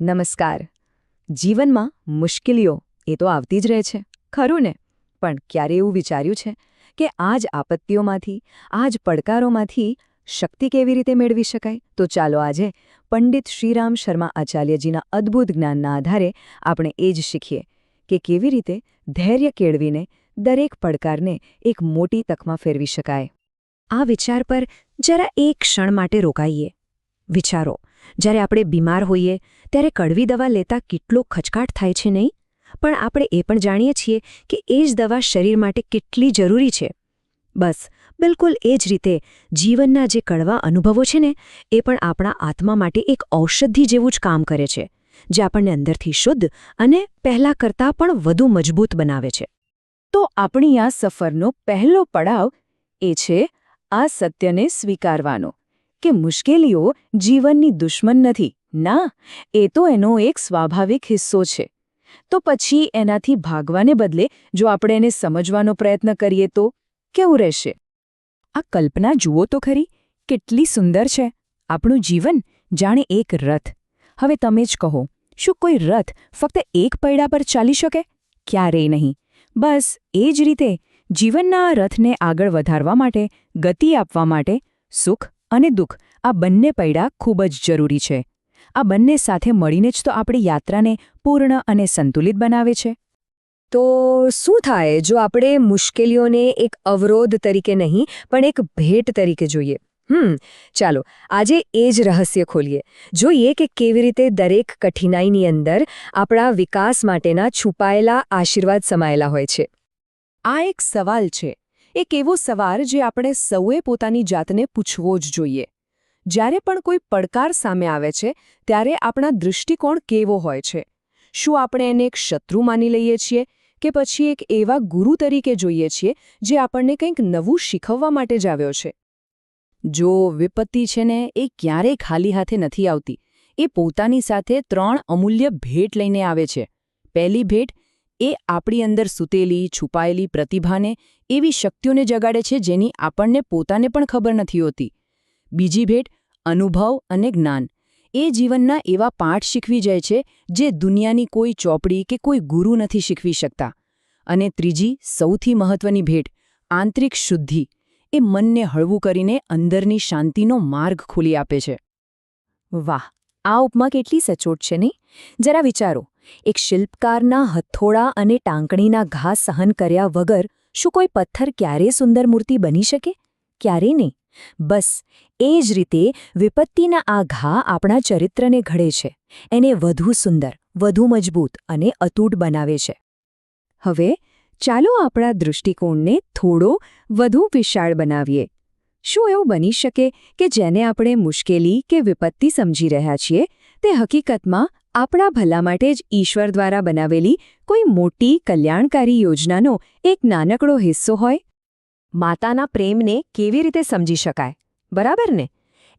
નમસ્કાર. જીવનમાં મુશ્કેલીઓ એ તો આવતી જ રહે છે, ખરું ને? પણ ક્યારે એવું વિચાર્યું છે કે આ જ આપત્તિઓમાંથી આ જ પડકારોમાંથી શક્તિ કેવી રીતે મેળવી શકાય? તો ચાલો આજે પંડિત શ્રીરામ શર્મા આચાર્યજીના અદ્ભુત જ્ઞાનના આધારે આપણે એ જ શીખીએ કે કેવી રીતે ધૈર્ય કેળવીને દરેક પડકારને એક મોટી તકમાં ફેરવી શકાય. આ વિચાર પર જરા એક ક્ષણ માટે રોકાઈએ. વિચારો જ્યારે આપણે બીમાર હોઈએ, ત્યારે કડવી દવા લેતા કેટલો ખચકાટ થાય છે નહીં? પણ આપણે એ પણ જાણીએ છીએ કે એ જ દવા શરીર માટે કેટલી જરૂરી છે. બસ, બિલકુલ એ જ રીતે જીવનના જે કડવા અનુભવો છે ને, એ પણ આપણા આત્મા માટે એક ઔષધિ જેવું જ કામ કરે છે, જે આપણને અંદરથી શુદ્ધ અને પહેલાં કરતાં પણ વધુ મજબૂત બનાવે છે. તો આપણી આ સફરનો પહેલો પડાવ એ છે, આ સત્યને સ્વીકારવાનો. કે મુશ્કેલીઓ જીવનની દુશ્મન નથી. ના, એ તો એનો એક સ્વાભાવિક હિસ્સો છે. તો પછી એનાથી ભાગવાને બદલે જો આપણે એને સમજવાનો પ્રયત્ન કરીએ તો કેવું રહેશે? આ કલ્પના જુઓ તો ખરી, કેટલી સુંદર છે. આપણું જીવન જાણે એક રથ. હવે તમે જ કહો, શું કોઈ રથ ફક્ત એક પૈડા પર ચાલી શકે? ક્યારેય નહીં. બસ એ જ રીતે જીવનના આ રથને આગળ વધારવા માટે, ગતિ આપવા માટે સુખ અને દુઃખ, આ બંને પૈડા ખૂબ જ જરૂરી છે. આ બંને સાથે મળીને જ તો આપણી યાત્રાને પૂર્ણ અને સંતુલિત બનાવે છે. તો શું થાય જો આપણે મુશ્કેલીઓને એક અવરોધ તરીકે નહીં, પણ એક ભેટ તરીકે જોઈએ? હમ, ચાલો, આજે એ જ રહસ્ય ખોલીએ. જોઈએ કે કેવી રીતે દરેક કઠિનાઈની અંદર આપણા વિકાસ માટેના છુપાયેલા આશીર્વાદ સમાયેલા હોય છે. આ એક સવાલ છે. એક એવો સવાર જે આપણે સૌએ પોતાની જાતને પૂછવો જ જોઈએ. જ્યારે પણ કોઈ પડકાર સામે આવે છે, ત્યારે આપણા દૃષ્ટિકોણ કેવો હોય છે? શું આપણે એને એક શત્રુ માની લઈએ છીએ કે પછી એક એવા ગુરુ તરીકે જોઈએ છીએ જે આપણને કંઈક નવું શીખવવા માટે જ આવ્યો છે? જો વિપત્તિ છે ને એ ક્યારેય ખાલી હાથે નથી આવતી, એ પોતાની સાથે ત્રણ અમૂલ્ય ભેટ લઈને આવે છે. પહેલી ભેટ એ આપણી અંદર સૂતેલી, છુપાયેલી પ્રતિભાને એવી શક્તિઓને જગાડે છે જેની આપણને પોતાને પણ ખબર નથી હોતી. બીજી ભેટ, અનુભવ અને જ્ઞાન. એ જીવનના એવા પાઠ શીખવી જાય છે જે દુનિયાની કોઈ ચોપડી કે કોઈ ગુરુ નથી શીખવી શકતા. અને ત્રીજી, સૌથી મહત્વની ભેટ, આંતરિક શુદ્ધિ. એ મનને હળવું કરીને અંદરની શાંતિનો માર્ગ ખોલી આપે છે. વાહ! આ ઉપમા કેટલી સચોટ છે નહીં? જરા વિચારો. એક શિલ્પકારના હથોડા અને ટાંકણીના ઘા સહન કર્યા વગર શું કોઈ પથ્થર ક્યારેય સુંદર મૂર્તિ બની શકે? ક્યારેય નહીં. બસ, એ જ રીતે વિપત્તિના આ ઘા આપણા ચરિત્રને ઘડે છે. એને વધુ સુંદર, વધુ મજબૂત અને અતૂટ બનાવે છે. હવે, ચાલો આપણા દૃષ્ટિકોણને થોડો વધુ વિશાળ બનાવીએ. શું એવું બની શકે કે જેને આપણે મુશ્કેલી કે વિપત્તિ સમજી રહ્યા છીએ તે હકીકતમાં આપણા ભલા માટે જ ઈશ્વર દ્વારા બનાવેલી કોઈ મોટી કલ્યાણકારી યોજનાનો એક નાનકડો હિસ્સો હોય? માતાના પ્રેમને કેવી રીતે સમજી શકાય? બરાબર ને?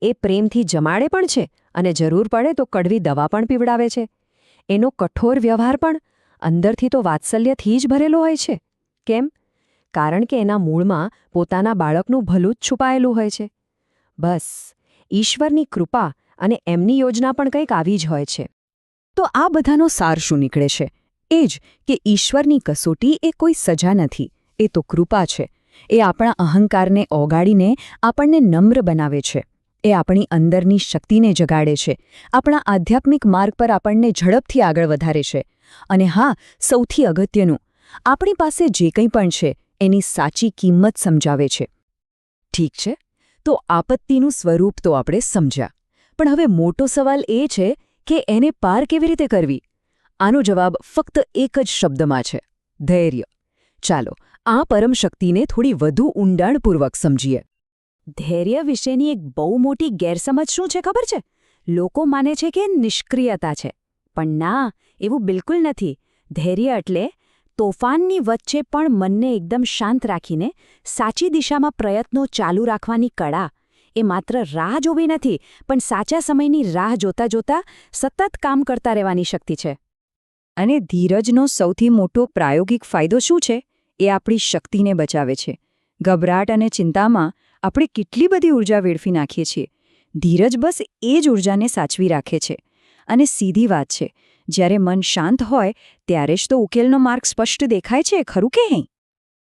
એ પ્રેમથી જમાડે પણ છે અને જરૂર પડે તો કડવી દવા પણ પીવડાવે છે. એનો કઠોર વ્યવહાર પણ અંદરથી તો વાત્સલ્યથી જ ભરેલો હોય છે. કેમ? કારણ કે એના મૂળમાં પોતાના બાળકનું ભલું જ છુપાયેલું હોય છે. બસ, ઈશ્વરની કૃપા અને એમની યોજના પણ કંઈક આવી જ હોય છે. તો આ બધાનો સાર શું નીકળે છે? એ જ કે ઈશ્વરની કસોટી એ કોઈ સજા નથી, એ તો કૃપા છે. એ આપણા અહંકારને ઓગાડીને આપણને નમ્ર બનાવે છે. એ આપણી અંદરની શક્તિને જગાડે છે. આપણા આધ્યાત્મિક માર્ગ પર આપણને ઝડપથી આગળ વધારે છે. અને હા, સૌથી અગત્યનું, આપણી પાસે જે કંઈ પણ છે, એની સાચી કિંમત સમજાવે છે. ઠીક છે? તો આપત્તિનું સ્વરૂપ તો આપણે સમજ્યા. પણ હવે મોટો સવાલ એ છે કે એને પાર કેવી રીતે કરવી? આનો જવાબ ફક્ત એક જ શબ્દમાં છે, ધૈર્ય. ચાલો, આ પરમશક્તિને થોડી વધુ ઊંડાણપૂર્વક સમજીએ. ધૈર્ય વિશેની એક બહુ મોટી ગેરસમજ શું છે ખબર છે? લોકો માને છે કે નિષ્ક્રિયતા છે. પણ ના, એવું બિલકુલ નથી. ધૈર્ય એટલે તોફાનની વચ્ચે પણ મનને એકદમ શાંત રાખીને સાચી દિશામાં પ્રયત્નો ચાલુ રાખવાની કળા એ માત્ર રાહ જોવી નથી, પણ સાચા સમયની રાહ જોતા જોતા સતત કામ કરતા રહેવાની શક્તિ છે. અને ધીરજનો સૌથી મોટો પ્રાયોગિક ફાયદો શું છે? એ આપણી શક્તિને બચાવે છે. ગભરાટ અને ચિંતામાં આપણે કેટલી બધી ઊર્જા વેડફી નાખીએ છીએ. ધીરજ બસ એ જ ઊર્જાને સાચવી રાખે છે. અને સીધી વાત છે, જ્યારે મન શાંત હોય, ત્યારે જ તો ઉકેલનો માર્ગ સ્પષ્ટ દેખાય છે, ખરું કે નહીં?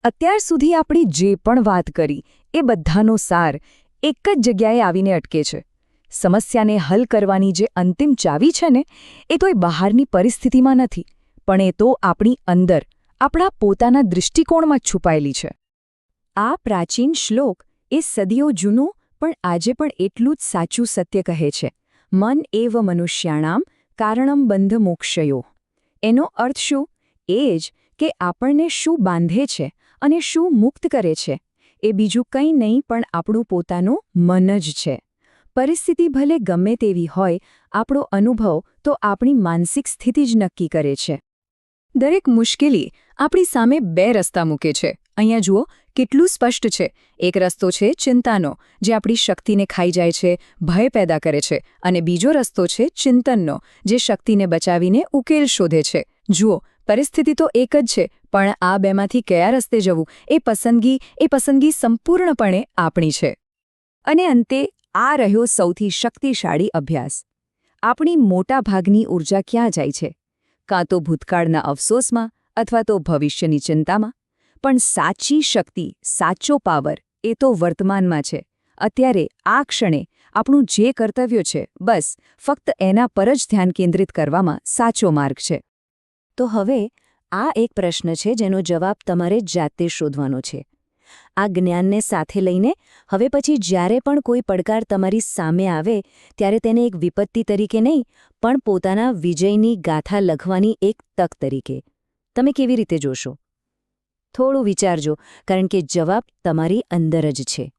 અત્યાર સુધી આપણે જે પણ વાત કરી, એ બધાનો સાર એક જ જગ્યાએ આવીને અટકે છે. સમસ્યાને હલ કરવાની જે અંતિમ ચાવી છે ને, એ તો એ બહારની પરિસ્થિતિમાં નથી, પણ એ તો આપણી અંદર, આપણા પોતાના દૃષ્ટિકોણમાં છુપાયેલી છે. આ પ્રાચીન શ્લોક એ સદીઓ જૂનું, પણ આજે પણ એટલું જ સાચું સત્ય કહે છે. મન એવ મનુષ્યાણામ કારણમ બંધ મોક્ષયો. એનો અર્થ શું? એ જ કે આપણને શું બાંધે છે અને શું મુક્ત કરે છે. એ બીજું કંઈ નહીં, પણ આપણું પોતાનું મન જ છે. પરિસ્થિતિ ભલે ગમે તેવી હોય, આપણો અનુભવ તો આપણી માનસિક સ્થિતિ જ નક્કી કરે છે. દરેક મુશ્કેલી આપણી સામે બે રસ્તા મૂકે છે. અહીંયા જુઓ, કેટલું સ્પષ્ટ છે. એક રસ્તો છે ચિંતાનો, જે આપણી શક્તિને ખાઈ જાય છે, ભય પેદા કરે છે. અને બીજો રસ્તો છે ચિંતનનો, જે શક્તિને બચાવીને ઉકેલ શોધે છે. જુઓ પરિસ્થિતિ તો એક જ છે, પણ આ બેમાંથી કયા રસ્તે જવું? એ પસંદગી એ પસંદગી સંપૂર્ણપણે આપણી છે. અને અંતે, આ રહ્યો સૌથી શક્તિશાળી અભ્યાસ. આપણી મોટા ભાગની ઊર્જા ક્યાં જાય છે? કાં તો ભૂતકાળના અફસોસમાં અથવા તો ભવિષ્યની ચિંતામાં? પણ સાચી શક્તિ, સાચો પાવર એ તો વર્તમાનમાં છે. અત્યારે, આ ક્ષણે આપણું જે કર્તવ્ય છે, બસ, ફક્ત એના પર જ ધ્યાન કેન્દ્રિત કરવામાં સાચો માર્ગ છે. તો હવે આ એક પ્રશ્ન છે જેનો જવાબ તમારે જાતે શોધવાનો છે. આ જ્ઞાનને સાથે લઈને હવે પછી જ્યારે પણ કોઈ પડકાર તમારી સામે આવે, ત્યારે તેને એક વિપત્તિ તરીકે નહીં, પણ પોતાના વિજયની ગાથા લખવાની એક તક તરીકે. તમે કેવી રીતે જોશો? થોડું વિચારજો, કારણ કે જવાબ તમારી અંદર જ છે.